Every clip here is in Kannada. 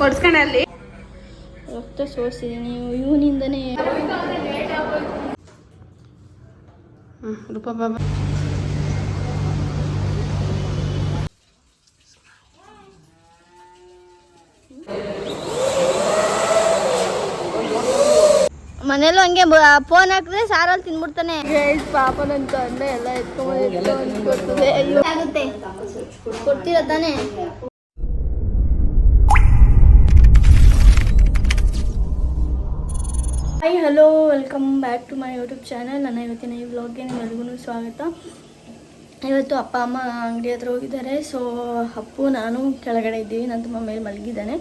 ಕೊಡ್ಸ್ಕೊಂಡಲ್ಲಿ. ರಕ್ತ ಸೋರಿಸಿದೀನಿ ಇವನಿಂದನೇ. ರೂಪ ಬಾಬಾ. ಮನೇಲೂ ಹಂಗೆ ಫೋನ್ ಹಾಕಿದ್ರೆ ಸಾರಲ್ಲಿ ತಿನ್ಬಿಡ್ತಾನೆ. ಪಾಪ ನನ್ನ ತಂದೆ ಎಲ್ಲ ಎತ್ಕೊಂಡ್ಬರ್ತದೆ ಕೊಡ್ತೀರ ತಾನೇ? Hello welcome back to my YouTube channel ನನ್ನ ಇವತ್ತಿನ ಈ ವ್ಲಾಗ್ಗೆ ನಿಮ್ಮೆಲ್ಗೂ ಸ್ವಾಗತ. ಇವತ್ತು ಅಪ್ಪ, ಅಮ್ಮ ಅಂಗಡಿ ಹತ್ರ ಹೋಗಿದ್ದಾರೆ. ಸೊ ಅಪ್ಪು, ನಾನು ಕೆಳಗಡೆ ಇದ್ದೀವಿ. ನನ್ನ ತುಂಬ ಮೇಲೆ ಮಲಗಿದ್ದಾನೆ.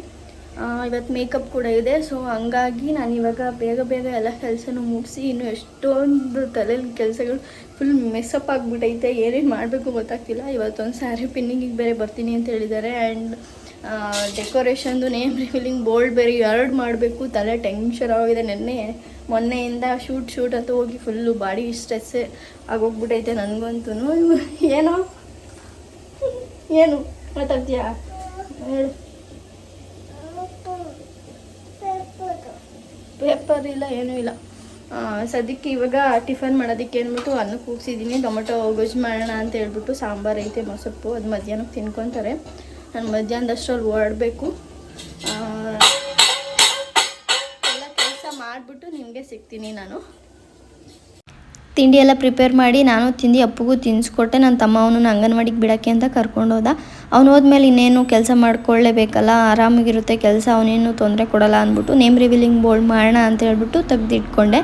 ಇವತ್ತು ಮೇಕಪ್ ಕೂಡ ಇದೆ. ಸೊ ಹಂಗಾಗಿ ನಾನು ಇವಾಗ ಬೇಗ ಬೇಗ ಎಲ್ಲ ಕೆಲಸನೂ ಮುಗಿಸಿ ಇನ್ನು ಎಷ್ಟೊಂದು ತಲೆಯಲ್ಲಿ ಕೆಲಸಗಳು ಫುಲ್ ಮೆಸ್ಸಪ್ ಆಗಿಬಿಟ್ಟೈತೆ ಏನೇನು ಮಾಡಬೇಕು ಗೊತ್ತಾಗ್ತಿಲ್ಲ. ಇವತ್ತೊಂದು ಸ್ಯಾರಿ ಪಿನ್ನಿಂಗಿಗೆ ಬೇರೆ ಬರ್ತೀನಿ ಅಂತ ಹೇಳಿದ್ದಾರೆ. ಆ್ಯಂಡ್ ಡೆಕೋರೇಷನ್ದು ನೇಮ್ ರಿವೀಲಿಂಗ್ ಬೋಲ್ಡ್ ಬೇರೆ ಎರಡು ಮಾಡಬೇಕು. ತಲೆ ಟೆನ್ಷನ್ ಆಗಿದೆ. ನೆನ್ನೆ ಮೊನ್ನೆಯಿಂದ ಶೂಟ್ ಶೂಟ್ ಅಂತ ಹೋಗಿ ಫುಲ್ಲು ಬಾಡಿ ಸ್ಟ್ರೆಸ್ ಆಗೋಗ್ಬಿಟ್ಟೈತೆ ನನಗಂತೂ ಏನೋ? ಏನು? ಮಾತಾಡ್ತೀಯಾ? ಹೇಳು. ಪೇಪರ್ ಇಲ್ಲ, ಏನೂ ಇಲ್ಲ. ಸದ್ಯಕ್ಕೆ ಇವಾಗ ಟಿಫನ್ ಮಾಡೋದಕ್ಕೆ ಅಂದ್ಬಿಟ್ಟು ಅನ್ನ ಕೂಗ್ಸಿದ್ದೀನಿ. ಟೊಮೆಟೊ ಗೊಜ್ಜು ಮಾಡೋಣ ಅಂತ ಹೇಳ್ಬಿಟ್ಟು ಸಾಂಬಾರು ಐತೆ, ಮೊಸಪ್ಪು. ಅದು ಮಧ್ಯಾಹ್ನಕ್ಕೆ ತಿನ್ಕೊತಾರೆ. ನಾನು ಮಧ್ಯಾಹ್ನದಷ್ಟರಲ್ಲಿ ಓಡಬೇಕು ಸಿಗ್ತೀನಿ ನಾನು. ತಿಂಡಿ ಎಲ್ಲ ಪ್ರಿಪೇರ್ ಮಾಡಿ ನಾನು ತಿಂದು ಅಪ್ಪಗೂ ತಿನ್ನಿಸ್ಕೊಟ್ಟೆ ನನ್ನ ತಮ್ಮ ಅವನು ಅಂಗನವಾಡಿಗೆ ಬಿಡೋಕ್ಕೆ ಅಂತ ಕರ್ಕೊಂಡು ಹೋದ. ಅವ್ನು ಹೋದ್ಮೇಲೆ ಇನ್ನೇನು ಕೆಲಸ ಮಾಡ್ಕೊಳ್ಳೇಬೇಕಲ್ಲ, ಆರಾಮಾಗಿರುತ್ತೆ ಕೆಲಸ ಅವನೇನು ತೊಂದರೆ ಕೊಡಲ್ಲ ಅಂದ್ಬಿಟ್ಟು ನೇಮ್ ರಿವೀಲಿಂಗ್ ಬೋಲ್ಡ್ ಮಾಡೋಣ ಅಂತ ಹೇಳ್ಬಿಟ್ಟು ತೆಗ್ದಿಟ್ಕೊಂಡೆ.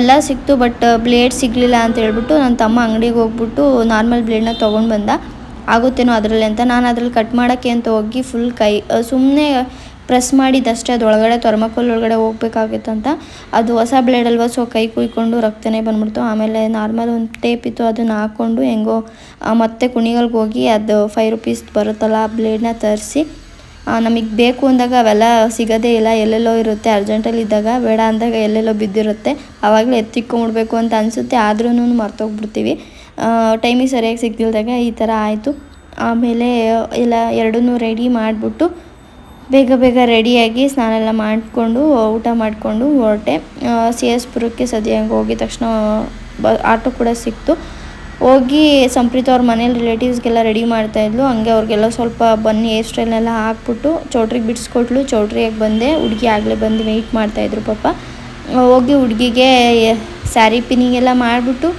ಎಲ್ಲ ಸಿಕ್ತು, ಬಟ್ ಬ್ಲೇಡ್ ಸಿಗಲಿಲ್ಲ ಅಂತ ಹೇಳ್ಬಿಟ್ಟು ನನ್ನ ತಮ್ಮ ಅಂಗಡಿಗೆ ಹೋಗ್ಬಿಟ್ಟು ನಾರ್ಮಲ್ ಬ್ಲೇಡ್ನ ತೊಗೊಂಡು ಬಂದ ಆಗುತ್ತೇನೋ ಅದರಲ್ಲಿ ಅಂತ, ನಾನು ಅದ್ರಲ್ಲಿ ಕಟ್ ಮಾಡೋಕ್ಕೆ ಅಂತ ಹೋಗಿ ಫುಲ್ ಕೈ ಸುಮ್ಮನೆ ಪ್ರೆಸ್ ಮಾಡಿದಷ್ಟೇ ಅದು ಒಳಗಡೆ ಥರ್ಮಕೋಲ್ ಒಳಗಡೆ ಹೋಗ್ಬೇಕಾಗಿತ್ತಂತ. ಅದು ಹೊಸ ಬ್ಲೇಡ್ ಅಲ್ವಾ ಸೊ ಕೈ ಕುಯ್ಕೊಂಡು ರಕ್ತನೇ ಬಂದ್ಬಿಡ್ತು. ಆಮೇಲೆ ನಾರ್ಮಲ್ ಒಂದು ಟೇಪ್ ಇತ್ತು, ಅದನ್ನು ಹಾಕ್ಕೊಂಡು ಹೆಂಗೋ ಮತ್ತೆ ಕುಣಿಗಲ್ಗೆ ಹೋಗಿ ಅದು ಫೈವ್ ರುಪೀಸ್ ಬರುತ್ತಲ್ಲ ಆ ಬ್ಲೇಡ್ನ ತರಿಸಿ. ನಮಗೆ ಬೇಕು ಅಂದಾಗ ಅವೆಲ್ಲ ಸಿಗೋದೇ ಇಲ್ಲ, ಎಲ್ಲೆಲ್ಲೋ ಇರುತ್ತೆ. ಅರ್ಜೆಂಟಲ್ಲಿ ಇದ್ದಾಗ ಬೇಡ ಅಂದಾಗ ಎಲ್ಲೆಲ್ಲೋ ಬಿದ್ದಿರುತ್ತೆ. ಆವಾಗಲೇ ಎತ್ತಿಕ್ಕೊಂಬಿಡ್ಬೇಕು ಅಂತ ಅನಿಸುತ್ತೆ ಆದ್ರೂ ಮರ್ತೋಗ್ಬಿಡ್ತೀವಿ. ಟೈಮಿಗೆ ಸರಿಯಾಗಿ ಸಿಗ್ದಿಲ್ದಾಗ ಈ ಥರ ಆಯಿತು. ಆಮೇಲೆ ಎಲ್ಲ ಎರಡನ್ನೂ ರೆಡಿ ಮಾಡಿಬಿಟ್ಟು ಬೇಗ ಬೇಗ ರೆಡಿಯಾಗಿ ಸ್ನಾನ ಎಲ್ಲ ಮಾಡಿಕೊಂಡು, ಊಟ ಮಾಡಿಕೊಂಡು ಹೊರಟೆ. ಸಿ ಎಸ್ ಪುರಕ್ಕೆ ಸದ್ಯಂಗೆ ಹೋಗಿದ ತಕ್ಷಣ, ಬ, ಆಟೋ ಕೂಡ ಸಿಕ್ತು. ಹೋಗಿ ಸಂಪ್ರೀತ್ ಅವ್ರ ಮನೇಲಿ ರಿಲೇಟಿವ್ಸ್ಗೆಲ್ಲ ರೆಡಿ ಮಾಡ್ತಾಯಿದ್ಲು ಹಂಗೆ ಅವ್ರಿಗೆಲ್ಲ ಸ್ವಲ್ಪ ಬನ್ನಿ ಹೇರ್ ಸ್ಟೈಲ್ನೆಲ್ಲ ಹಾಕ್ಬಿಟ್ಟು ಚೌಟ್ರಿಗೆ ಬಿಡಿಸ್ಕೊಟ್ಲು. ಚೌಟ್ರಿಯಾಗಿ ಬಂದೆ, ಹುಡುಗಿ ಆಗಲೇ ಬಂದು ವೆಯ್ಟ್ ಮಾಡ್ತಾಯಿದ್ರು ಪಾಪ. ಹೋಗಿ ಹುಡುಗಿಗೆ ಸ್ಯಾರಿ ಪಿನ್ನಿಂಗ್ ಎಲ್ಲ ಮಾಡಿಬಿಟ್ಟು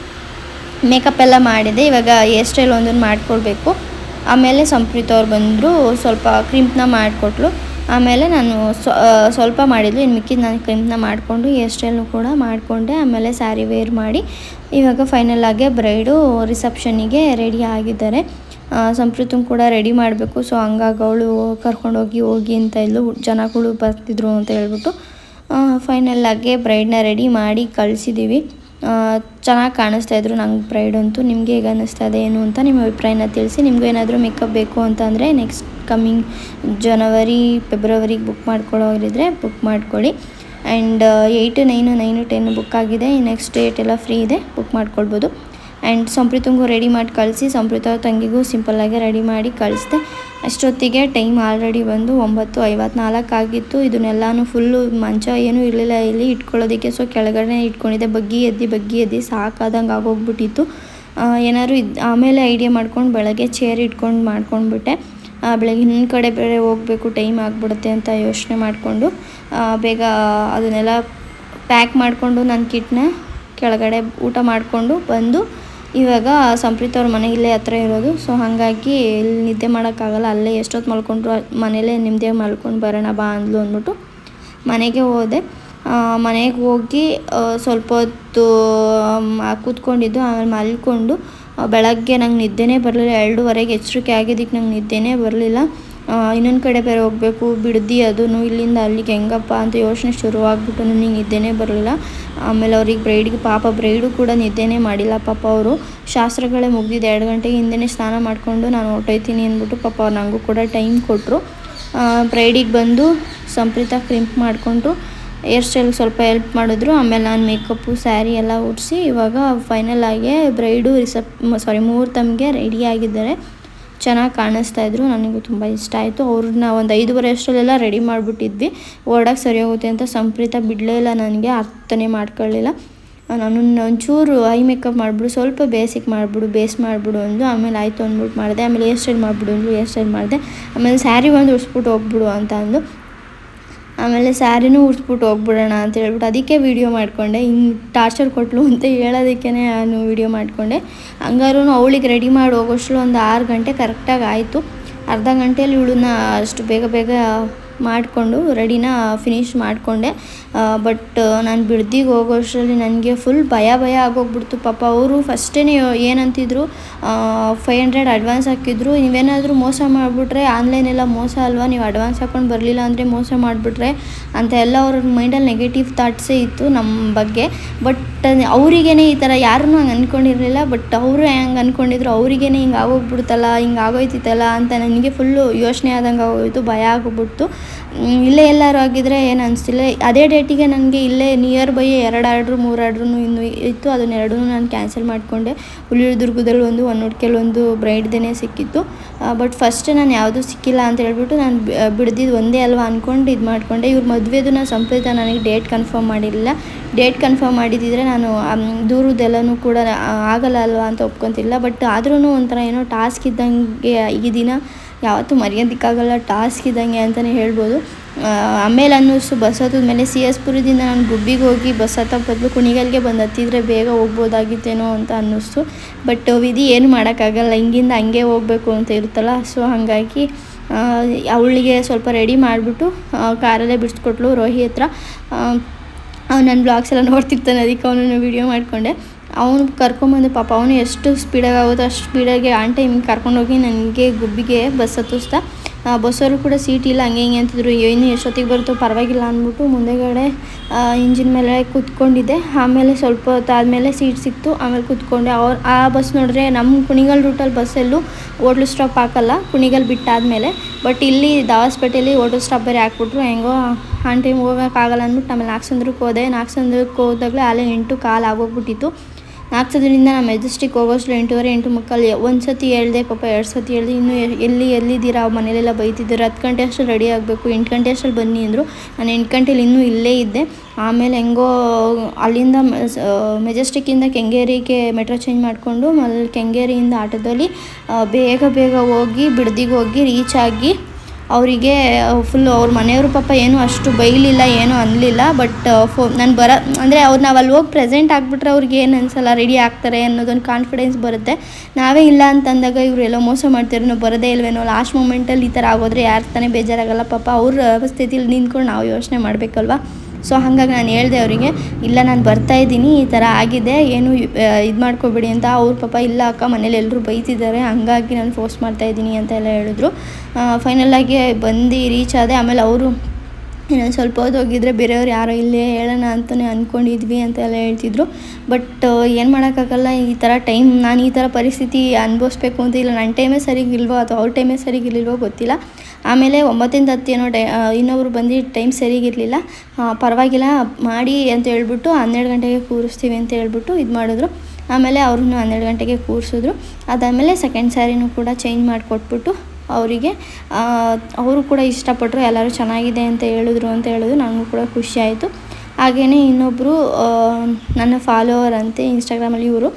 ಮೇಕಪ್ ಎಲ್ಲ ಮಾಡಿದೆ. ಇವಾಗ ಹೇರ್ ಸ್ಟೈಲ್ ಒಂದನ್ನು ಮಾಡಿಕೊಡ್ಬೇಕು. ಆಮೇಲೆ ಸಂಪ್ರೀತ್ ಅವ್ರು ಬಂದರು, ಸ್ವಲ್ಪ ಕ್ರಿಂಪ್ನ ಮಾಡಿಕೊಟ್ಲು. ಆಮೇಲೆ ನಾನು ಸ್ವಲ್ಪ ಮಾಡಿದ್ಲು ಇನ್ನು ಮಿಕ್ಕಿದ್ದು ನಾನು ಕ್ರಿಂಪ್ನ ಮಾಡಿಕೊಂಡು ಹೇರ್ ಸ್ಟೈಲ್ನು ಕೂಡ ಮಾಡಿಕೊಂಡೆ. ಆಮೇಲೆ ಸ್ಯಾರಿ ವೇರ್ ಮಾಡಿ, ಇವಾಗ ಫೈನಲ್ ಆಗಿ ಬ್ರೈಡು ರಿಸೆಪ್ಷನಿಗೆ ರೆಡಿ ಆಗಿದ್ದಾರೆ. ಸಂಪ್ರೀತನ ಕೂಡ ರೆಡಿ ಮಾಡಬೇಕು. ಸೊ ಹಂಗಾಗಿ ಅವಳು ಕರ್ಕೊಂಡೋಗಿ ಹೋಗಿ ಅಂತ ಇಲ್ಲೂ ಜನಗಳು ಬರ್ತಿದ್ರು ಅಂತ ಹೇಳ್ಬಿಟ್ಟು ಫೈನಲ್ ಆಗಿ ಬ್ರೈಡ್ನ ರೆಡಿ ಮಾಡಿ ಕಳಿಸಿದ್ದೀವಿ ಚೆನ್ನಾಗಿ ಕಾಣಿಸ್ತಾ ಇದ್ರು ನಂಗೆ ಬ್ರೈಡ್ ಅಂತೂ. ನಿಮಗೆ ಹೇಗೆ ಅನ್ನಿಸ್ತಾ ಇದೆ ಏನು ಅಂತ ನಿಮ್ಮ ಅಭಿಪ್ರಾಯನ ತಿಳಿಸಿ. ನಿಮಗೂ ಏನಾದರೂ ಮೇಕಪ್ ಬೇಕು ಅಂತಂದರೆ ನೆಕ್ಸ್ಟ್ ಕಮ್ಮಿಂಗ್ ಜನವರಿ ಫೆಬ್ರವರಿಗೆ ಬುಕ್ ಮಾಡ್ಕೊಳ್ಳೋರಿದ್ರೆ ಬುಕ್ ಮಾಡ್ಕೊಳ್ಳಿ. And eight nine nine ten book ಆಗಿದೆ. ನೆಕ್ಸ್ಟ್ ಡೇಟ್ ಎಲ್ಲ ಫ್ರೀ ಇದೆ ಬುಕ್ ಮಾಡ್ಕೊಳ್ಬೋದು. ಆ್ಯಂಡ್ ಸಂಪ್ರೀತಂಗೂ ರೆಡಿ ಮಾಡಿ ಕಳಿಸಿ, ಸಂಪ್ರೀತ ತಂಗಿಗೂ ಸಿಂಪಲ್ಲಾಗಿ ರೆಡಿ ಮಾಡಿ ಕಳಿಸ್ದೆ. ಅಷ್ಟೊತ್ತಿಗೆ ಟೈಮ್ ಆಲ್ರೆಡಿ ಬಂದು ಒಂಬತ್ತು ಐವತ್ನಾಲ್ಕು ಆಗಿತ್ತು. ಇದನ್ನೆಲ್ಲನೂ ಫುಲ್ಲು ಮಂಚ ಏನೂ ಇರಲಿಲ್ಲ ಇಲ್ಲಿ ಇಟ್ಕೊಳ್ಳೋದಕ್ಕೆ. ಸೊ ಕೆಳಗಡೆ ಇಟ್ಕೊಂಡಿದ್ದೆ. ಬಗ್ಗಿ ಎದ್ದು ಬಗ್ಗಿ ಎದ್ದು ಸಾಕಾದಂಗೆ ಆಗೋಗ್ಬಿಟ್ಟಿತ್ತು. ಏನಾದ್ರು ಇದು, ಆಮೇಲೆ ಐಡಿಯಾ ಮಾಡ್ಕೊಂಡು ಬೆಳಗ್ಗೆ ಚೇರ್ ಇಟ್ಕೊಂಡು ಮಾಡ್ಕೊಂಡ್ಬಿಟ್ಟೆ. ಬೆಳಗ್ಗೆ ಹಿಂದ್ ಕಡೆ ಬೇರೆ ಹೋಗಬೇಕು ಟೈಮ್ ಆಗಿಬಿಡುತ್ತೆ ಅಂತ ಯೋಚನೆ ಮಾಡಿಕೊಂಡು ಬೇಗ ಅದನ್ನೆಲ್ಲ ಪ್ಯಾಕ್ ಮಾಡಿಕೊಂಡು ನನ್ನ ಕಿಟ್ನ ಕೆಳಗಡೆ ಊಟ ಮಾಡಿಕೊಂಡು ಬಂದು ಇವಾಗ ಸಂಪ್ರೀತ್ ಅವ್ರ ಮನೆ ಇಲ್ಲೇ ಹತ್ರ ಇರೋದು. ಸೊ ಹಾಗಾಗಿ ಇಲ್ಲಿ ನಿದ್ದೆ ಮಾಡೋಕ್ಕಾಗಲ್ಲ. ಅಲ್ಲೇ ಎಷ್ಟೊತ್ತು ಮಲ್ಕೊಂಡ್ರು ಮನೇಲೇ ನಿಮ್ಮದೇ ಮಲ್ಕೊಂಡು ಬರೋಣ ಬಾ ಅಂದ್ಲು ಅಂದ್ಬಿಟ್ಟು ಮನೆಗೆ ಹೋದೆ. ಮನೆಗೆ ಹೋಗಿ ಸ್ವಲ್ಪ ಹೊತ್ತು ಕೂತ್ಕೊಂಡಿದ್ದು, ಆಮೇಲೆ ಮಲ್ಕೊಂಡು ಬೆಳಗ್ಗೆ ನಂಗೆ ನಿದ್ದೆನೇ ಬರಲಿಲ್ಲ. ಎರಡೂವರೆಗೆ ಎಚ್ಚರಿಕೆ ಆಗಿದ್ದಕ್ಕೆ ನಂಗೆ ನಿದ್ದೆನೇ ಬರಲಿಲ್ಲ. ಇನ್ನೊಂದು ಕಡೆ ಬೇರೆ ಹೋಗಬೇಕು, ಬಿಡ್ದಿ ಅದೂ ಇಲ್ಲಿಂದ ಅಲ್ಲಿಗೆ ಹೆಂಗಪ್ಪ ಅಂತ ಯೋಚನೆ ಶುರುವಾಗ್ಬಿಟ್ಟು ನನಗೆ ನಿದ್ದೆನೇ ಬರಲಿಲ್ಲ. ಆಮೇಲೆ ಅವ್ರಿಗೆ ಬ್ರೈಡ್ಗೆ ಪಾಪ ಬ್ರೈಡು ಕೂಡ ನಿದ್ದೆನೇ ಮಾಡಿಲ್ಲ ಪಾಪ ಅವರು. ಶಾಸ್ತ್ರಗಳೇ ಮುಗ್ದಿದ್ದು ಎರಡು ಗಂಟೆಗೆ ಹಿಂದೆನೇ ಸ್ನಾನ ಮಾಡಿಕೊಂಡು ನಾನು ಹೊಟ್ಟೋಯ್ತೀನಿ ಅಂದ್ಬಿಟ್ಟು ಪಾಪ ಅವ್ರು ನನಗೂ ಕೂಡ ಟೈಮ್ ಕೊಟ್ಟರು ಬ್ರೈಡಿಗೆ ಬಂದು ಸಂಪ್ರೀತ ಕ್ರಿಂಪ್ ಮಾಡಿಕೊಂಡು ಹೇರ್ ಸ್ಟೈಲ್ ಸ್ವಲ್ಪ ಹೆಲ್ಪ್ ಮಾಡಿದ್ರು. ಆಮೇಲೆ ನಾನು ಮೇಕಪ್ಪು ಸ್ಯಾರಿ ಎಲ್ಲ ಉಡಿಸಿ ಇವಾಗ ಫೈನಲ್ ಆಗಿ ಬ್ರೈಡು ರಿಸೆಪ್ ಸಾರಿ ಮುಹೂರ್ತಮ್ಗೆ ರೆಡಿ ಆಗಿದ್ದಾರೆ. ಚೆನ್ನಾಗಿ ಕಾಣಿಸ್ತಾ ಇದ್ರು, ನನಗೂ ತುಂಬ ಇಷ್ಟ ಆಯಿತು. ಅವ್ರನ್ನ ಒಂದು ಐದುವರೆ ಅಷ್ಟರಲ್ಲೆಲ್ಲ ರೆಡಿ ಮಾಡಿಬಿಟ್ಟಿದ್ವಿ. ಓಡಕ್ಕೆ ಸರಿ ಹೋಗುತ್ತೆ ಅಂತ ಸಂಪ್ರೀತ ಬಿಡಲೇ ಇಲ್ಲ ನನಗೆ, ಅರ್ಥನೇ ಮಾಡ್ಕೊಳ್ಳಿಲ್ಲ ನಾನು ಒಂಚೂರು ಐ ಮೇಕಪ್ ಮಾಡಿಬಿಡು, ಸ್ವಲ್ಪ ಬೇಸಿಕ್ ಮಾಡಿಬಿಡು ಬೇಸ್ ಮಾಡಿಬಿಡು ಅಂದು, ಆಮೇಲೆ ಆಯಿತು ಅಂದ್ಬಿಟ್ಟು ಮಾಡಿದೆ, ಆಮೇಲೆ ಹೇರ್ ಸ್ಟೈಲ್ ಮಾಡಿಬಿಡು ಅಂದ್ರು ಹೇರ್ ಸ್ಟೈಲ್ ಮಾಡಿದೆ, ಆಮೇಲೆ ಸ್ಯಾರಿ ಒಂದು ಉಡ್ಸ್ಬಿಟ್ಟು ಹೋಗ್ಬಿಡು ಅಂತ ಅಂದು. ಆಮೇಲೆ ಸ್ಯಾರಿನೂ ಉಡ್ಸ್ಬಿಟ್ಟು ಹೋಗ್ಬಿಡೋಣ ಅಂತ ಹೇಳ್ಬಿಟ್ಟು ಅದಕ್ಕೆ ವೀಡಿಯೋ ಮಾಡಿಕೊಂಡೆ. ಹಿಂಗೆ ಟಾರ್ಚರ್ ಕೊಟ್ಲು ಅಂತ ಹೇಳೋದಕ್ಕೇ ನಾನು ವೀಡಿಯೋ ಮಾಡಿಕೊಂಡೆ. ಹಂಗಾರೂ ಅವಳಿಗೆ ರೆಡಿ ಮಾಡಿ ಹೋಗೋಷ್ಟು ಒಂದು ಆರು ಗಂಟೆ ಕರೆಕ್ಟಾಗಿ ಆಯಿತು. ಅರ್ಧ ಗಂಟೆಯಲ್ಲಿ ಇವಳನ್ನ ಅಷ್ಟು ಬೇಗ ಬೇಗ ಮಾಡಿಕೊಂಡು ರೆಡಿನ ಫಿನಿಶ್ ಮಾಡಿಕೊಂಡೆ. ಬಟ್ ನಾನು ಬಿಡ್ದಿಗೆ ಹೋಗೋಷ್ಟರಲ್ಲಿ ನನಗೆ ಫುಲ್ ಭಯ ಭಯ ಆಗೋಗ್ಬಿಡ್ತು. ಪಾಪ ಅವರು ಫಸ್ಟೇ ಏನಂತಿದ್ರು ಫೈವ್ ಹಂಡ್ರೆಡ್ ಅಡ್ವಾನ್ಸ್ ಹಾಕಿದ್ರು. ನೀವೇನಾದರೂ ಮೋಸ ಮಾಡಿಬಿಟ್ರೆ ಆನ್ಲೈನೆಲ್ಲ ಮೋಸ ಅಲ್ವಾ? ನೀವು ಅಡ್ವಾನ್ಸ್ ಹಾಕೊಂಡು ಬರಲಿಲ್ಲ ಅಂದರೆ ಮೋಸ ಮಾಡಿಬಿಟ್ರೆ ಅಂತ ಎಲ್ಲ ಅವ್ರ ಮೈಂಡಲ್ಲಿ ನೆಗೆಟಿವ್ ಥಾಟ್ಸೇ ಇತ್ತು ನಮ್ಮ ಬಗ್ಗೆ. ಬಟ್ ಅವರಿಗೇನೆ ಈ ಥರ ಯಾರೂ ಹಂಗೆ ಅಂದ್ಕೊಂಡಿರಲಿಲ್ಲ ಬಟ್ ಅವರು ಹೆಂಗೆ ಅಂದ್ಕೊಂಡಿದ್ರು ಅವರಿಗೇನೆ ಹಿಂಗೆ ಆಗೋಗ್ಬಿಡ್ತಲ್ಲ, ಹಿಂಗೆ ಆಗೋಯ್ತಿತ್ತಲ್ಲ ಅಂತ ನನಗೆ ಫುಲ್ಲು ಯೋಚನೆ ಆದಂಗೆ ಆಗೋಯ್ತು, ಭಯ ಆಗೋಗ್ಬಿಡ್ತು. ಇಲ್ಲೇ ಎಲ್ಲರೂ ಆಗಿದ್ರೆ ಏನು ಅನಿಸ್ತಿಲ್ಲ ಅದೇ ಡೇಟಿಗೆ ನನಗೆ ಇಲ್ಲೇ ನಿಯರ್ ಬೈ ಎರಡು ಆರ್ಡ್ರು ಮೂರು ಆರ್ಡ್ರು ಇನ್ನೂ ಇತ್ತು. ಅದನ್ನೆರಡೂ ನಾನು ಕ್ಯಾನ್ಸಲ್ ಮಾಡಿಕೊಂಡೆ. ಹುಲಿದುರ್ಗದಲ್ಲಿ ಒಂದು ಹೊನ್ನೂಡ್ಕೆಲ್ ಒಂದು ಬ್ರೈಡ್ದೇ ಸಿಕ್ಕಿತ್ತು. ಬಟ್ ಫಸ್ಟ್ ನಾನು ಯಾವುದೂ ಸಿಕ್ಕಿಲ್ಲ ಅಂತ ಹೇಳ್ಬಿಟ್ಟು ನಾನು ಬಿಡ್ದಿದ್ದು ಒಂದೇ ಅಲ್ವಾ ಅಂದ್ಕೊಂಡು ಇದು ಮಾಡಿಕೊಂಡೆ. ಇವ್ರ ಮದುವೆದು ನಾನು ಸಂಪ್ರೀತ ನನಗೆ ಡೇಟ್ ಕನ್ಫರ್ಮ್ ಮಾಡಿರಲಿಲ್ಲ. ಡೇಟ್ ಕನ್ಫರ್ಮ್ ಮಾಡಿದ್ದಿದ್ರೆ ನಾನು ದೂರದ್ದೆಲ್ಲನೂ ಕೂಡ ಆಗಲ್ಲ ಅಲ್ವಾ ಅಂತ ಒಪ್ಕೊತಿಲ್ಲ ಬಟ್ ಆದ್ರೂ ಒಂಥರ ಏನೋ ಟಾಸ್ಕ್ ಇದ್ದಂಗೆ ಈ ದಿನ ಯಾವತ್ತೂ ಮರೆಯೋದಕ್ಕಾಗಲ್ಲ ಟಾಸ್ಕ್ ಇದ್ದಂಗೆ ಅಂತಲೇ ಹೇಳ್ಬೋದು. ಆಮೇಲೆ ಅನ್ನಿಸ್ತು ಬಸ್ ಹತ್ತಿದ ಮೇಲೆ ಸಿ ಎಸ್ ಪುರದಿಂದ ನಾನು ಗುಬ್ಬಿಗೆ ಹೋಗಿ ಬಸ್ ಹತ್ತೋ ಬದಲು ಕುಣಿಗಲ್ಗೆ ಬಂದು ಹತ್ತಿದ್ರೆ ಬೇಗ ಹೋಗ್ಬೋದಾಗಿತ್ತೇನೋ ಅಂತ ಅನ್ನಿಸ್ತು. ಬಟ್ ವಿಧಿ ಏನು ಮಾಡೋಕ್ಕಾಗಲ್ಲ, ಹಿಂಗಿಂದ ಹಂಗೆ ಹೋಗಬೇಕು ಅಂತ ಇರುತ್ತಲ್ಲ ಸೊ ಹಾಗಾಗಿ ಅವಳಿಗೆ ಸ್ವಲ್ಪ ರೆಡಿ ಮಾಡಿಬಿಟ್ಟು ಕಾರಲ್ಲೇ ಬಿಡಿಸ್ಕೊಟ್ಲು ರೋಹಿ ಹತ್ರ. ಅವ್ನು ನನ್ನ ಬ್ಲಾಗ್ಸ್ ಎಲ್ಲ ನೋಡ್ತಿರ್ತಾನೆ, ಅದಕ್ಕೆ ಅವನನ್ನು ವೀಡಿಯೋ ಮಾಡಿಕೊಂಡೆ. ಅವನು ಕರ್ಕೊಂಬಂದು ಪಾಪ, ಅವನು ಎಷ್ಟು ಸ್ಪೀಡಾಗಿ ಆಗುತ್ತೋ ಅಷ್ಟು ಸ್ಪೀಡಾಗಿ ಆನ್ ಟೈಮಿಗೆ ಕರ್ಕೊಂಡೋಗಿ ನನಗೆ ಗುಬ್ಬಿಗೆ ಬಸ್ ಹತ್ತಿಸ್ದ. ಬಸ್ಸವರು ಕೂಡ ಸೀಟ್ ಇಲ್ಲ, ಹಂಗೆ ಹಿಂಗೆ ಅಂತಿದ್ರು. ಏನು ಎಷ್ಟೊತ್ತಿಗೆ ಬರುತ್ತೋ ಪರವಾಗಿಲ್ಲ ಅಂದ್ಬಿಟ್ಟು ಮುಂದೆಗಡೆ ಇಂಜಿನ್ ಮೇಲೆ ಕೂತ್ಕೊಂಡಿದ್ದೆ. ಆಮೇಲೆ ಸ್ವಲ್ಪ ಹೊತ್ತಾದಮೇಲೆ ಸೀಟ್ ಸಿಕ್ತು. ಆಮೇಲೆ ಕೂತ್ಕೊಂಡೆ. ಅವ್ರು, ಆ ಬಸ್ ನೋಡಿದ್ರೆ ನಮ್ಮ ಕುಣಿಗಲ್ ರೂಟಲ್ಲಿ ಬಸ್ಸಲ್ಲೂ ಹೋಟ್ಲು ಸ್ಟಾಪ್ ಹಾಕಲ್ಲ, ಕುಣಿಗಲ್ ಬಿಟ್ಟಾದಮೇಲೆ. ಬಟ್ ಇಲ್ಲಿ ದಾವಾಸ್ಪೇಟೆಯಲ್ಲಿ ಹೋಟೆಲ್ ಸ್ಟಾಪ್ ಬೇರೆ ಹಾಕ್ಬಿಟ್ರು. ಹೆಂಗೋ ಆನ್ ಟೈಮ್ ಹೋಗೋಕ್ಕಾಗಲ್ಲ ಅಂದ್ಬಿಟ್ಟು ಆಮೇಲೆ ನಾಲ್ಕು ಹೋದೆ. ನಾಲ್ಕು ಹೋದಾಗಲೇ ಅಲ್ಲೇ ಎಂಟು ಕಾಲು ಆಗೋಗ್ಬಿಟ್ಟಿತ್ತು. ನಾಲ್ಕು ಸದರಿಂದ ನಮ್ಮ ಮೆಜೆಸ್ಟಿಕ್ ಹೋಗೋಷ್ಟು ಎಂಟೂವರೆ ಎಂಟು ಮುಕ್ಕಾಲು ಒಂದು ಸತಿ ಹೇಳಿದೆ, ಪಾಪ ಎರಡು ಸತಿ ಹೇಳಿದೆ, ಇನ್ನೂ ಎಲ್ಲಿ, ಎಲ್ಲಿದ್ದೀರಾ ಮನೇಲೆಲ್ಲ ಬೈತಿದ್ದಾರೆ ಹತ್ತು ಗಂಟೆ ಅಷ್ಟು ರೆಡಿ ಆಗಬೇಕು, ಎಂಟು ಗಂಟೆ ಅಷ್ಟರಲ್ಲಿ ಬನ್ನಿ ಅಂದರು. ನಾನು ಎಂಟು ಗಂಟೆಲಿ ಇನ್ನೂ ಇಲ್ಲೇ ಇದ್ದೆ. ಆಮೇಲೆ ಹೆಂಗೋ ಅಲ್ಲಿಂದ ಮೆಜೆಸ್ಟಿಕ್ಕಿಂದ ಕೆಂಗೇರಿಗೆ ಮೆಟ್ರೋ ಚೇಂಜ್ ಮಾಡಿಕೊಂಡು ಅಲ್ಲಿ ಕೆಂಗೇರಿಯಿಂದ ಆಟೋದಲ್ಲಿ ಬೇಗ ಬೇಗ ಹೋಗಿ, ಬಿಡ್ದಿಗೆ ಹೋಗಿ ರೀಚ್ ಆಗಿ ಅವರಿಗೆ ಫುಲ್ ಅವ್ರ ಮನೆಯವರು ಪಾಪ ಏನೂ ಅಷ್ಟು ಬೈಲಿಲ್ಲ, ಏನೂ ಅನ್ನಲಿಲ್ಲ ಬಟ್ ಫೋ, ನಾನು ಬರ, ಅಂದರೆ ಅವ್ರು ನಾವು ಅಲ್ಲಿ ಹೋಗಿ ಪ್ರೆಸೆಂಟ್ ಆಗಿಬಿಟ್ರೆ ಅವ್ರಿಗೆ ಏನು ಅನ್ಸಲ್ಲ ರೆಡಿ ಆಗ್ತಾರೆ ಅನ್ನೋದೊಂದು ಕಾನ್ಫಿಡೆನ್ಸ್ ಬರುತ್ತೆ. ನಾವೇ ಇಲ್ಲ ಅಂತಂದಾಗ ಇವರೆಲ್ಲೋ ಮೋಸ ಮಾಡ್ತಾರೆ ನಾವು ಬರೋದೇ ಇಲ್ವೇನೋ ಲಾಸ್ಟ್ ಮೂಮೆಂಟಲ್ಲಿ ಈ ಥರ ಆಗೋದ್ರೆ ಯಾರು ತಾನೇ ಬೇಜಾರಾಗಲ್ಲ ಪಾಪ, ಅವ್ರ ಸ್ಥಿತಿಲಿ ನಿಂತ್ಕೊಂಡು ನಾವು ಯೋಚನೆ ಮಾಡಬೇಕಲ್ವಾ? ಸೊ ಹಾಗಾಗಿ ನಾನು ಹೇಳಿದೆ ಅವರಿಗೆ, ಇಲ್ಲ, ನಾನು ಬರ್ತಾ ಇದ್ದೀನಿ, ಈ ಥರ ಆಗಿದೆ, ಏನು ಇದು ಮಾಡ್ಕೊಬೇಡಿ ಅಂತ. ಅವ್ರ ಪಾಪ, ಇಲ್ಲ, ಅಕ್ಕ, ಮನೇಲಿ ಎಲ್ಲರೂ ಬೈತಿದ್ದಾರೆ, ಹಂಗಾಗಿ ನಾನು ಫೋರ್ಸ್ ಮಾಡ್ತಾ ಇದ್ದೀನಿ ಅಂತ ಎಲ್ಲ ಹೇಳಿದ್ರು ಫೈನಲಾಗಿ ಬಂದು ರೀಚ್ ಆದೆ, ಆಮೇಲೆ ಅವರು ಇನ್ನೊಂದು ಸ್ವಲ್ಪ ಹೊತ್ತು ಹೋಗಿದ್ರೆ ಬೇರೆಯವ್ರು ಯಾರೋ ಇಲ್ಲೇ ಹೇಳೋಣ ಅಂತಲೇ ಅಂದ್ಕೊಂಡಿದ್ವಿ ಅಂತ ಎಲ್ಲ ಹೇಳ್ತಿದ್ರು. ಬಟ್ ಏನು ಮಾಡೋಕ್ಕಾಗಲ್ಲ, ಈ ಥರ ಟೈಮ್, ನಾನು ಈ ಥರ ಪರಿಸ್ಥಿತಿ ಅನುಭವಿಸ್ಬೇಕು ಅಂತ ಇಲ್ಲ. ನನ್ನ ಟೈಮೇ ಸರಿಗಿಲ್ವೋ ಅಥವಾ ಅವ್ರ ಟೈಮೇ ಸರಿಗಿರ್ಲಿಲ್ವೋ ಗೊತ್ತಿಲ್ಲ. ಆಮೇಲೆ ಒಂಬತ್ತಿಂದ ಹತ್ತು ಏನೋ ಟೈ ಇನ್ನೊಬ್ರು ಬಂದು ಟೈಮ್ ಸರಿಗಿರಲಿಲ್ಲ. ಪರವಾಗಿಲ್ಲ, ಮಾಡಿ ಅಂತ ಹೇಳ್ಬಿಟ್ಟು ಹನ್ನೆರಡು ಗಂಟೆಗೆ ಕೂರಿಸ್ತೀವಿ ಅಂತ ಹೇಳ್ಬಿಟ್ಟು ಇದು ಮಾಡಿದ್ರು. ಆಮೇಲೆ ಅವ್ರನ್ನೂ ಹನ್ನೆರಡು ಗಂಟೆಗೆ ಕೂರಿಸಿದ್ರು. ಅದಾದಮೇಲೆ ಸೆಕೆಂಡ್ ಸ್ಯಾರಿನೂ ಕೂಡ ಚೇಂಜ್ ಮಾಡಿಕೊಟ್ಬಿಟ್ಟು ಅವರಿಗೆ. ಅವರು ಕೂಡ ಇಷ್ಟಪಟ್ಟರು, ಎಲ್ಲರೂ ಚೆನ್ನಾಗಿದೆ ಅಂತ ಹೇಳಿದ್ರು ಅಂತ ಹೇಳಿದ್ರು ನನಗೂ ಕೂಡ ಖುಷಿ ಆಯಿತು. ಹಾಗೆಯೇ ಇನ್ನೊಬ್ಬರು ನನ್ನ ಫಾಲೋವರ್ ಅಂತೆ ಇನ್ಸ್ಟಾಗ್ರಾಮಲ್ಲಿ ಇವರು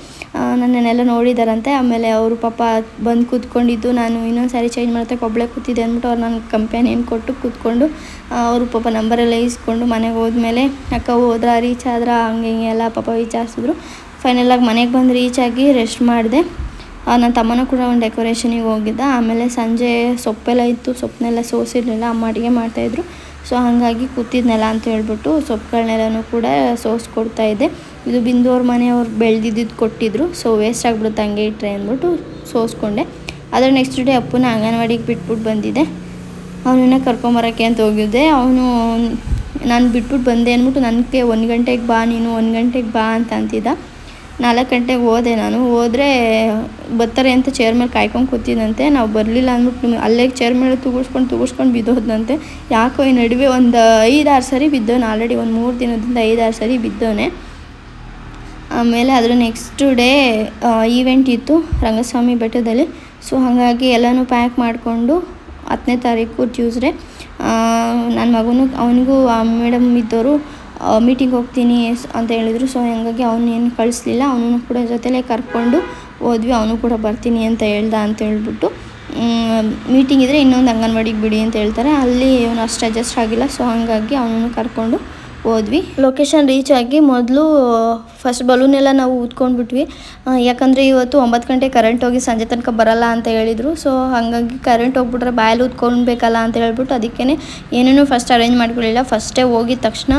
ನನ್ನನ್ನೆಲ್ಲ ನೋಡಿದಾರಂತೆ. ಆಮೇಲೆ ಅವರು ಪಾಪ ಬಂದು ಕೂತ್ಕೊಂಡಿದ್ದು, ನಾನು ಇನ್ನೊಂದು ಸಾರಿ ಚೇಂಜ್ ಮಾಡುತ್ತೆ ಒಬ್ಬಳೇ ಕೂತಿದ್ದೆ ಅಂದ್ಬಿಟ್ಟು ಅವ್ರು ನನ್ನ ಕಂಪ್ಯಾನಿಯನ್ ಕೊಟ್ಟು ಕೂತ್ಕೊಂಡು ಅವರು ಪಾಪ ನಂಬರೆಲ್ಲ ಇಸ್ಕೊಂಡು ಮನೆಗೆ ಹೋದ್ಮೇಲೆ, ಅಕ್ಕ, ಹೋದ್ರ ರೀಚ್ ಆದ್ರೆ? ಹಂಗೆ ಹಿಂಗೆ ಎಲ್ಲ ಪಾಪ ವಿಚಾರಿಸಿದ್ರು. ಫೈನಲಾಗಿ ಮನೆಗೆ ಬಂದು ರೀಚ್ ಆಗಿ ರೆಸ್ಟ್ ಮಾಡಿದೆ. ನನ್ನ ತಮ್ಮನೂ ಕೂಡ ಒಂದು ಡೆಕೋರೇಷನಿಗೆ ಹೋಗಿದ್ದ. ಆಮೇಲೆ ಸಂಜೆ ಸೊಪ್ಪೆಲ್ಲ ಇತ್ತು ಸೊಪ್ಪನ್ನೆಲ್ಲ ಸೋಸಿರಲಿಲ್ಲ ಅಮ್ಮ ಅಡುಗೆ ಮಾಡ್ತಾಯಿದ್ರು ಸೊ ಹಾಗಾಗಿ ಕೂತಿದ್ನಲ್ಲ ಅಂತ ಹೇಳ್ಬಿಟ್ಟು ಸೊಪ್ಪುಗಳನ್ನೆಲ್ಲನೂ ಕೂಡ ಸೋಸ್ಕೊಡ್ತಾ ಇದ್ದೆ. ಇದು ಬಿಂದು ಅವ್ರ ಮನೆಯವ್ರು ಬೆಳೆದಿದ್ದು ಕೊಟ್ಟಿದ್ರು. ಸೊ ವೇಸ್ಟ್ ಆಗಿಬಿಡುತ್ತೆ ಹಂಗೆ ಇಟ್ಟರೆ ಅಂದ್ಬಿಟ್ಟು ಸೋಸ್ಕೊಂಡೆ. ಆದರೆ ನೆಕ್ಸ್ಟ್ ಡೇ ಅಪ್ಪನ ಅಂಗನವಾಡಿಗೆ ಬಿಟ್ಬಿಟ್ಟು ಬಂದಿದ್ದೆ. ಅವನನ್ನ ಕರ್ಕೊಂಬರೋಕ್ಕೆ ಅಂತ ಹೋಗಿದ್ದೆ. ಅವನು, ನಾನು ಬಿಟ್ಬಿಟ್ಟು ಬಂದೆ ಅಂದ್ಬಿಟ್ಟು ನನಗೆ ಒಂದು ಗಂಟೆಗೆ ಬಾ ನೀನು, ಒಂದು ಗಂಟೆಗೆ ಬಾ ಅಂತ ಅಂತಿದ್ದ. ನಾಲ್ಕು ಗಂಟೆಗೆ ಹೋದೆ ನಾನು. ಹೋದರೆ ಬರ್ತಾರೆ ಅಂತ ಚೇರ್ ಮೇಲೆ ಕಾಯ್ಕೊಂಡು ಕೂತಿದ್ದಂತೆ ನಾವು ಬರಲಿಲ್ಲ ಅಂದ್ಬಿಟ್ಟು ಅಲ್ಲೇ ಚೇರ್ ಮೇಲೆ ತುಗುಸ್ಕೊಂಡು ತುಗುಸ್ಕೊಂಡು ಬಿದ್ದೋದಂತೆ ಯಾಕೋ ಈ ನಡುವೆ ಒಂದು ಐದಾರು ಸರಿ ಬಿದ್ದೋನು ಆಲ್ರೆಡಿ ಒಂದು ಮೂರು ದಿನದಿಂದ ಐದಾರು ಸರಿ ಬಿದ್ದೋನೆ ಆಮೇಲೆ ಅದರ ನೆಕ್ಸ್ಟ್ ಡೇ ಈವೆಂಟ್ ಇತ್ತು ರಂಗಸ್ವಾಮಿ ಬೆಟ್ಟದಲ್ಲಿ. ಸೊ ಹಾಗಾಗಿ ಎಲ್ಲನೂ ಪ್ಯಾಕ್ ಮಾಡಿಕೊಂಡು ಹತ್ತನೇ ತಾರೀಕು ಟ್ಯೂಸ್ಡೇ ನನ್ನ ಮಗನೂ, ಅವನಿಗೂ, ಆ ಮೇಡಮ್ ಇದ್ದವರು ಮೀಟಿಂಗ್ ಹೋಗ್ತೀನಿ ಅಂತ ಹೇಳಿದರು. ಸೊ ಹಂಗಾಗಿ ಅವನೇನು ಕಳಿಸ್ಲಿಲ್ಲ. ಅವನು ಕೂಡ ಜೊತೆಲೇ ಕರ್ಕೊಂಡು ಹೋದ್ವಿ. ಅವನು ಕೂಡ ಬರ್ತೀನಿ ಅಂತ ಹೇಳ್ದ ಅಂತ ಹೇಳ್ಬಿಟ್ಟು ಮೀಟಿಂಗ್ ಇದ್ದರೆ ಇನ್ನೊಂದು ಅಂಗನವಾಡಿಗೆ ಬಿಡಿ ಅಂತ ಹೇಳ್ತಾರೆ. ಅಲ್ಲಿ ಅವನು ಅಷ್ಟು ಅಡ್ಜಸ್ಟ್ ಆಗಿಲ್ಲ. ಸೊ ಹಾಗಾಗಿ ಅವನನ್ನು ಕರ್ಕೊಂಡು ಹೋದ್ವಿ. ಲೊಕೇಶನ್ ರೀಚ್ ಆಗಿ ಮೊದಲು ಫಸ್ಟ್ ಬಲೂನ್ ಎಲ್ಲ ನಾವು ಊದ್ಕೊಂಡ್ಬಿಟ್ವಿ. ಬಿಟ್ವಿ ಯಾಕಂದರೆ ಇವತ್ತು ಒಂಬತ್ತು ಗಂಟೆ ಕರೆಂಟ್ ಹೋಗಿ ಸಂಜೆ ತನಕ ಬರಲ್ಲ ಅಂತ ಹೇಳಿದರು. ಸೊ ಹಾಗಾಗಿ ಕರೆಂಟ್ ಹೋಗ್ಬಿಟ್ರೆ ಬಾಯಲ್ಲಿ ಊದ್ಕೊಳ್ಬೇಕಲ್ಲ ಅಂತ ಹೇಳ್ಬಿಟ್ಟು ಅದಕ್ಕೇ ಏನೇನು ಫಸ್ಟ್ ಅರೇಂಜ್ ಮಾಡ್ಕೊಳ್ಳಿಲ್ಲ. ಫಸ್ಟೇ ಹೋಗಿದ ತಕ್ಷಣ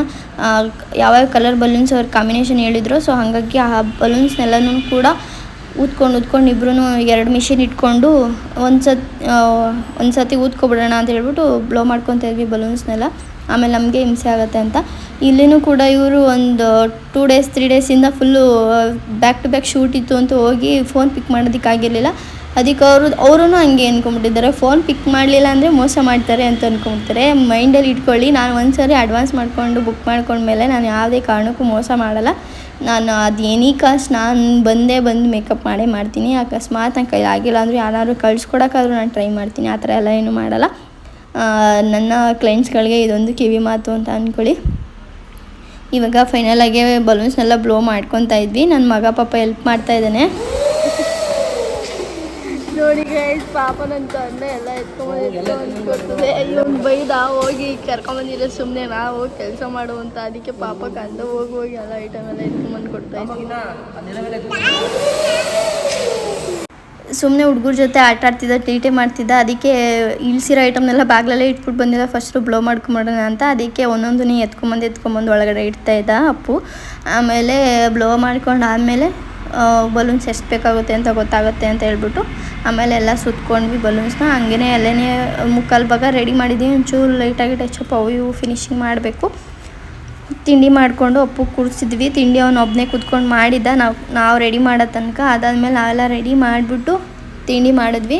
ಯಾವ್ಯಾವ ಕಲರ್ ಬಲೂನ್ಸ್ ಅವ್ರ ಕಾಂಬಿನೇಷನ್ ಹೇಳಿದ್ರು ಸೊ ಹಾಗಾಗಿ ಆ ಬಲೂನ್ಸ್ನೆಲ್ಲನೂ ಕೂಡ ಊದ್ಕೊಂಡು ಊದ್ಕೊಂಡು ಇಬ್ಬರೂ ಎರಡು ಮಿಷಿನ್ ಇಟ್ಕೊಂಡು ಒಂದು ಸತಿ ಒಂದು ಸತಿ ಊದ್ಕೊಬಿಡೋಣ ಅಂತ ಹೇಳ್ಬಿಟ್ಟು ಬ್ಲೋ ಮಾಡ್ಕೊತಾ ಇದ್ವಿ ಬಲೂನ್ಸ್ನೆಲ್ಲ ಆಮೇಲೆ ನಮಗೆ ಹಿಂಸೆ ಆಗುತ್ತೆ ಅಂತ. ಇಲ್ಲಿನೂ ಕೂಡ ಇವರು ಒಂದು two days three ಡೇಸಿಂದ full back to back shoot ಇತ್ತು ಅಂತ ಹೋಗಿ ಫೋನ್ ಪಿಕ್ ಮಾಡೋದಕ್ಕಾಗಿರಲಿಲ್ಲ ಅದಕ್ಕೆ ಅವರು ಅವರೂ ಹಂಗೆ ಅಂದ್ಕೊಂಬಿಟ್ಟಿದ್ದಾರೆ ಫೋನ್ ಪಿಕ್ ಮಾಡಲಿಲ್ಲ ಅಂದರೆ ಮೋಸ ಮಾಡ್ತಾರೆ ಅಂತ ಅಂದ್ಕೊಂಬಿಡ್ತಾರೆ ಮೈಂಡಲ್ಲಿ ಇಟ್ಕೊಳ್ಳಿ. ನಾನು ಒಂದು ಸಾರಿ ಅಡ್ವಾನ್ಸ್ ಮಾಡಿಕೊಂಡು ಬುಕ್ ಮಾಡ್ಕೊಂಡ್ಮೇಲೆ ನಾನು ಯಾವುದೇ ಕಾರಣಕ್ಕೂ ಮೋಸ ಮಾಡಲ್ಲ. ನಾನು ಅದು ಎನಿ ಕಾಸ್ಟ್, ನಾನು ಬಂದೇ ಬಂದು ಮೇಕಪ್ ಮಾಡೇ ಮಾಡ್ತೀನಿ. ಅಕಸ್ಮಾತ್ ನನ್ನ ಕೈ ಆಗಿಲ್ಲ ಅಂದರೆ ಯಾರಾದರೂ ಕಳ್ಸ್ಕೊಡೋಕ್ಕಾದ್ರೂ ನಾನು ಟ್ರೈ ಮಾಡ್ತೀನಿ. ಆ ಥರ ಎಲ್ಲ ಏನೂ ಮಾಡಲ್ಲ. ನನ್ನ ಕ್ಲೈಂಟ್ಸ್ಗಳಿಗೆ ಇದೊಂದು ಕಿವಿ ಮಾತು ಅಂತ ಅಂದ್ಕೊಳ್ಳಿ ಇವಾಗ ಫೈನಲಾಗೆ ಬಲೂನ್ಸ್ನೆಲ್ಲ ಬ್ಲೋ ಮಾಡ್ಕೊತಾ ಇದ್ವಿ. ನನ್ನ ಮಗ ಪಾಪ ಹೆಲ್ಪ್ ಮಾಡ್ತಾ ಇದ್ದಾನೆ. ನೋಡಿ ಗೈಸ್ ಪಾಪ ನನ್ನ ತಂದೆ ಎಲ್ಲ ಎತ್ಕೊಂಡ್ಬಂದಿರ್ತದೆ ಇವನು ಬೈದ ಹೋಗಿ ಕರ್ಕೊಂಬಂದಿರೋ ಸುಮ್ಮನೆ ನಾವು ಕೆಲಸ ಮಾಡುವಂತ. ಅದಕ್ಕೆ ಪಾಪ ಕಂದ ಹೋಗಿ ಹೋಗಿ ಎಲ್ಲ ಐಟಮ್ ಎಲ್ಲ ಎತ್ಕೊಂಬಂದು ಕೊಡ್ತಾ ಇದ್ವಿ. ಸುಮ್ಮನೆ ಹುಡುಗರ ಜೊತೆ ಆಟ ಆಡ್ತಿದ್ದ ಟೀಟೆ ಮಾಡ್ತಿದ್ದ. ಅದಕ್ಕೆ ಇಳಿಸಿರೋ ಐಟಮ್ನೆಲ್ಲ ಬಾಗ್ಲಲ್ಲೇ ಇಟ್ಬಿಟ್ಟು ಬಂದಿದ್ದ. ಫಸ್ಟು ಬ್ಲೋ ಮಾಡ್ಕೊಂಬಿಡೋಣ ಅಂತ. ಅದಕ್ಕೆ ಒಂದೊಂದು ನೀ ಎತ್ಕೊಂಬಂದು ಎತ್ಕೊಂಬಂದು ಒಳಗಡೆ ಇಡ್ತಾ ಇದ್ದ ಅಪ್ಪು. ಆಮೇಲೆ ಬ್ಲೋ ಮಾಡ್ಕೊಂಡು ಆದಮೇಲೆ ಬಲೂನ್ಸ್ ಎಷ್ಟು ಬೇಕಾಗುತ್ತೆ ಅಂತ ಗೊತ್ತಾಗುತ್ತೆ ಅಂತ ಹೇಳ್ಬಿಟ್ಟು ಆಮೇಲೆ ಎಲ್ಲ ಸುತ್ಕೊಂಡ್ವಿ ಬಲೂನ್ಸ್ನ ಹಂಗೇ ಅಲ್ಲೇ ಮುಕ್ಕಾಲು ಭಾಗ ರೆಡಿ ಮಾಡಿದ್ದೀವಿ ಒಂಚೂರು ಲೈಟಾಗಿ ಟಚಪ್ ಅವು ಇವು ಫಿನಿಶಿಂಗ್ ಮಾಡಬೇಕು. ತಿಂಡಿ ಮಾಡಿಕೊಂಡು ಅಪ್ಪು ಕೂರಿಸಿದ್ವಿ ತಿಂಡಿ ಅವನು ಒಬ್ಬನೇ ಕೂತ್ಕೊಂಡು ಮಾಡಿದ್ದ ನಾವು ನಾವು ರೆಡಿ ಮಾಡೋ ತನಕ ಅದಾದಮೇಲೆ ಅವೆಲ್ಲ ರೆಡಿ ಮಾಡಿಬಿಟ್ಟು ತಿಂಡಿ ಮಾಡಿದ್ವಿ.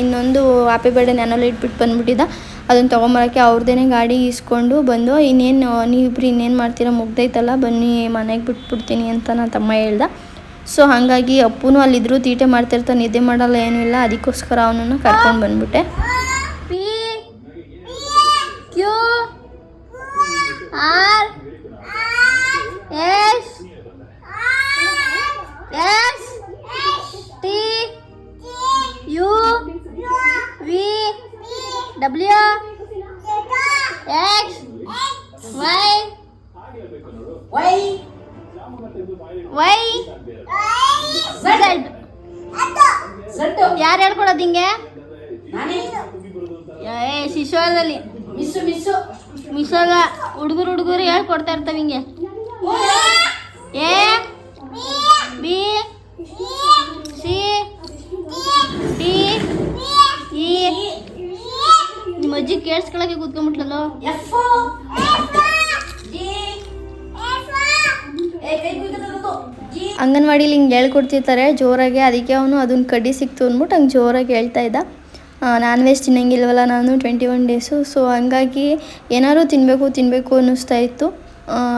ಇನ್ನೊಂದು ಹ್ಯಾಪಿ ಬರ್ಡೇ ನೆನಲ್ಲಿ ಇಟ್ಬಿಟ್ಟು ಬಂದ್ಬಿಟ್ಟಿದ್ದ ಅದನ್ನು ತೊಗೊಂಬರೋಕ್ಕೆ ಅವ್ರದ್ದೇನೆ ಗಾಡಿ ಇಸ್ಕೊಂಡು ಬಂದು, ಇನ್ನೇನು, ನೀವಿಬ್ರು ಇನ್ನೇನು ಮಾಡ್ತೀರಾ? ಮುಗ್ದೈತಲ್ಲ, ಬನ್ನಿ ಮನೆಗೆ ಬಿಟ್ಬಿಡ್ತೀನಿ ಅಂತ ನನ್ನ ತಮ್ಮ ಹೇಳ್ದ. ಸೊ ಹಾಗಾಗಿ ಅಪ್ಪೂ ಅಲ್ಲಿದ್ರು, ತೀಟೆ ಮಾಡ್ತಿರ್ತಾನೆ, ನಿದ್ದೆ ಮಾಡಲ್ಲ, ಏನು ಇಲ್ಲ. ಅದಕ್ಕೋಸ್ಕರ ಅವನನ್ನು ಕರ್ಕೊಂಡು ಬಂದ್ಬಿಟ್ಟೆ. ಆರ್ ಶಿಶುವಲ್ಲಿ ಮಿಸ್ಸು ಮಿಸ್ಸು. ಮಿಸೋಗ ಹುಡುಗರು ಹುಡುಗರು ಹೇಳ್ಕೊಡ್ತಾ ಇರ್ತಾವ ಹಿಂಗೆ. A B C D E. ನಿಮ್ಮ ಅಜ್ಜಿ ಕೇಳಿಸ್ಕೊಳಕ್ಕೆ ಕೂತ್ಕೊಂಡ್ಬಿಟ್ಲಲ್ಲ? ಅಂಗನವಾಡಿಲಿ ಹಿಂಗೆ ಹೇಳ್ಕೊಡ್ತಿರ್ತಾರೆ ಜೋರಾಗಿ. ಅದಕ್ಕೆ ಅವನು ಅದನ್ನ ಕಡ್ಡಿ ಸಿಕ್ತು ಅಂದ್ಬಿಟ್ಟು ಹಂಗೆ ಜೋರಾಗಿ ಹೇಳ್ತಾ ಇದ್ದ. ನಾನ್ ವೆಜ್ ತಿನ್ನಂಗಿಲ್ವಲ್ಲ ನಾನು ಟ್ವೆಂಟಿ ಒನ್ ಡೇಸು ಸೊ ಹಂಗಾಗಿ ಏನಾದ್ರು ತಿನ್ನಬೇಕು ತಿನ್ನಬೇಕು ಅನ್ನಿಸ್ತಾ ಇತ್ತು.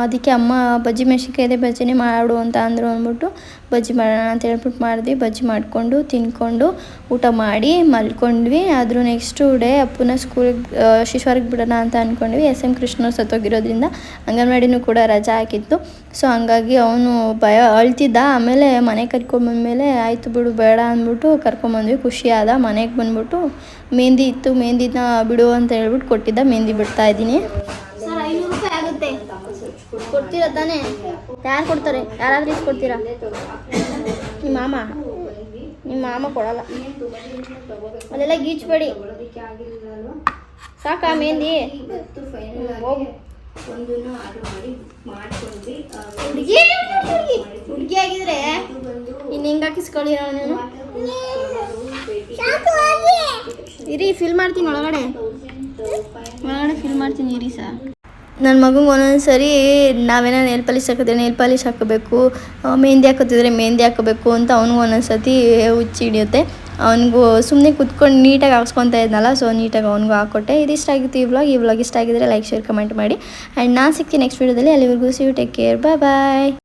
ಅದಕ್ಕೆ ಅಮ್ಮ, ಬಜ್ಜಿ ಇದೆ ಬಜ್ಜಿನೇ ಮಾಡು ಅಂತ ಅಂದರು ಅಂದ್ಬಿಟ್ಟು ಬಜ್ಜಿ ಮಾಡೋಣ ಅಂತ ಹೇಳ್ಬಿಟ್ಟು ಮಾಡಿದ್ವಿ. ಬಜ್ಜಿ ಮಾಡಿಕೊಂಡು, ತಿನ್ಕೊಂಡು, ಊಟ ಮಾಡಿ ಮಲ್ಕೊಂಡ್ವಿ. ಅದ್ರ ನೆಕ್ಸ್ಟು ಡೇ ಅಪ್ಪನ ಸ್ಕೂಲಿಗೆ ಶಿಶುವಾರಿಗೆ ಬಿಡೋಣ ಅಂತ ಅಂದ್ಕೊಂಡ್ವಿ ಎಸ್ ಎಂ ಕೃಷ್ಣ ಸತ್ತೋಗಿರೋದ್ರಿಂದ ಅಂಗನವಾಡಿನೂ ಕೂಡ ರಜಾ ಹಾಕಿತ್ತು. ಸೊ ಹಂಗಾಗಿ ಅವನು ಭಯ ಅಳ್ತಿದ್ದ. ಆಮೇಲೆ ಮನೆ ಕರ್ಕೊಂಡ್ಬಂದ್ಮೇಲೆ ಆಯಿತು ಬಿಡು, ಬೇಡ ಅಂದ್ಬಿಟ್ಟು ಕರ್ಕೊಂಬಂದ್ವಿ ಖುಷಿ ಆದ ಮನೆಗೆ ಬಂದ್ಬಿಟ್ಟು, ಮೆಹಂದಿ ಇತ್ತು, ಮೆಹಂದಿನ ಬಿಡು ಅಂತ ಹೇಳ್ಬಿಟ್ಟು ಕೊಟ್ಟಿದ್ದ. ಮೆಹಂದಿ ಬಿಡ್ತಾ ಇದ್ದೀನಿ ಸರ್ ಐನೂರು ರೂಪಾಯಿ ಆಗುತ್ತೆ ಕೊಡ್ತೀರಾ ತಾನೇ ಯಾರು ಕೊಡ್ತಾರೆ? ಯಾರಾದ್ರೂ ಇಸ್ಕೊಡ್ತೀರಾ? ನಿಮ್ಮ ಮಾಮ. ನಿಮ್ಮ ಮಾಮ ಕೊಡಲ್ಲ. ಅದೆಲ್ಲ ಗೀಚ್ಬೇಡಿ. ಸಾಕಾ ಮೆಹಂದಿ? ಹುಡುಗಿ? ಆಗಿದ್ರೆ ಇನ್ನು ಹಿಂಗೆ ಹಾಕಿಸ್ಕೊಳ್ಳಿರೋ ನೀನು. ಇರಿ ಫಿಲ್ ಮಾಡ್ತೀನಿ ಒಳಗಡೆ. ಒಳಗಡೆ ಫಿಲ್ ಮಾಡ್ತೀನಿ, ಇರಿ ಸಾ ನನ್ನ ಮಗಂಗೆ ಒಂದೊಂದು ಸರಿ ನಾವೇನೋ ನೇಲ್ ಪಾಲಿಶ್ ಹಾಕಿದ್ರೆ ನೇಲ್ ಪಾಲಿಶ್ ಹಾಕಬೇಕು ಮೆಹಂದಿ ಹಾಕೋತಿದ್ರೆ ಮೆಹಂದಿ ಹಾಕಬೇಕು ಅಂತ ಅವ್ನಿಗೂ ಒಂದೊಂದು ಸತಿ ಹುಚ್ಚಿ ಹಿಡಿಯುತ್ತೆ. ಅವನಿಗೂ ಸುಮ್ಮನೆ ಕುತ್ಕೊಂಡು ನೀಟಾಗಿ ಹಾಕ್ಸ್ಕೊತಾ ಇದ್ನಲ್ಲ, ಸೊ ನೀಟಾಗಿ ಅವ್ನಿಗೂ ಹಾಕ್ಕೊಟ್ಟೆ. ಇದಿಷ್ಟ ಆಗಿತ್ತು ಈ ವ್ಲಾಗ್ ಈ ವ್ಲಾಗ್ ಇಷ್ಟ ಆಗಿದ್ರೆ ಲೈಕ್ ಶೇರ್ ಕಮೆಂಟ್ ಮಾಡಿ. ಆ್ಯಂಡ್ ನಾನು ಸಿಗ್ತೀನಿ ನೆಕ್ಸ್ಟ್ ವೀಡಿಯೋದಲ್ಲಿ ಅಲ್ಲಿವರೆಗೂ see you take care bye bye